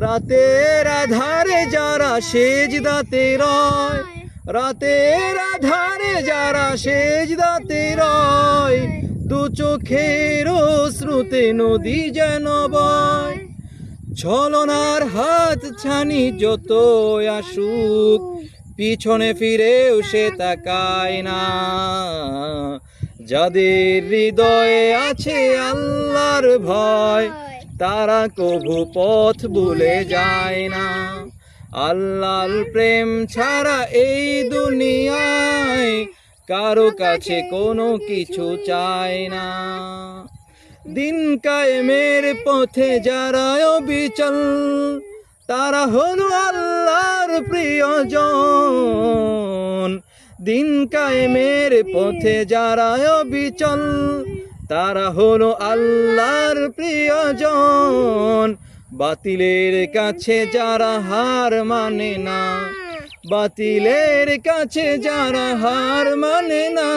রাতের আধারে যারা সেজ দাতে রয় রাতের আধারে যারা সেজ দাতে রয় দু চোখের শ্রুতে নদী যেন বয়। ছলনার হাত ছানি যত আসুক পিছনে ফিরেও সে তাকায় না। যাদের হৃদয়ে আছে আল্লাহর ভয় তারা কভু পথ ভুলে যায় না। আল্লাহর প্রেম ছাড়া এই দুনিয়ায় কারও কাছে কোনো কিছু চায় না। দিন কায়েমের পথে যারা অবিচল, তারা হলো আল্লাহর প্রিয়জন। দিন কায়েমের পথে যারা অবিচল তারা হলো আল্লাহর প্রিয়জন। বাতিলের কাছে যারা হার মানে না, বাতিলের কাছে যারা হার মানে না,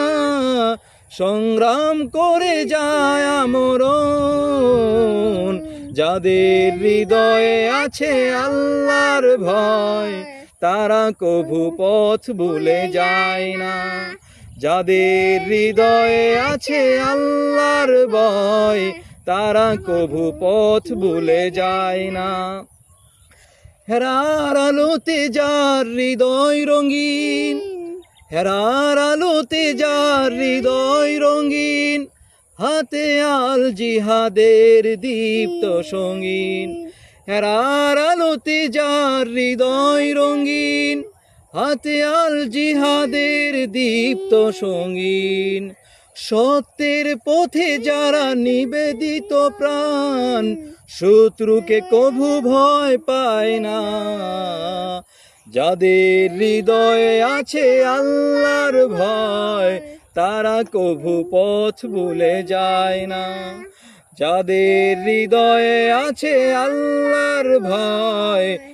সংগ্রাম করে যায় আমরণ। যাদের হৃদয়ে আছে আল্লাহর ভয়, তারা কভু পথ ভুলে যায় না। যাদের হৃদয়ে আছে আল্লাহর ভয়, তারা কভু পথ ভুলে যায় না। হেরার আলোতে যার হৃদয় রঙিন, হেরার আলোতে যার হৃদয় রঙিন, হাতে আল জিহাদের দীপ্ত সঙ্গীন। হেরার আলোতে যার হৃদয় রঙিন হাতে আল জিহাদের দীপ্ত সঙ্গীন, সত্যের পথে যারা নিবেদিত প্রাণ, শত্রুকে কভু ভয় পায় না। যাদের হৃদয়ে আছে আল্লাহর ভয়, তারা কভু পথ ভুলে যায় না। যাদের হৃদয়ে আছে আল্লাহর ভয়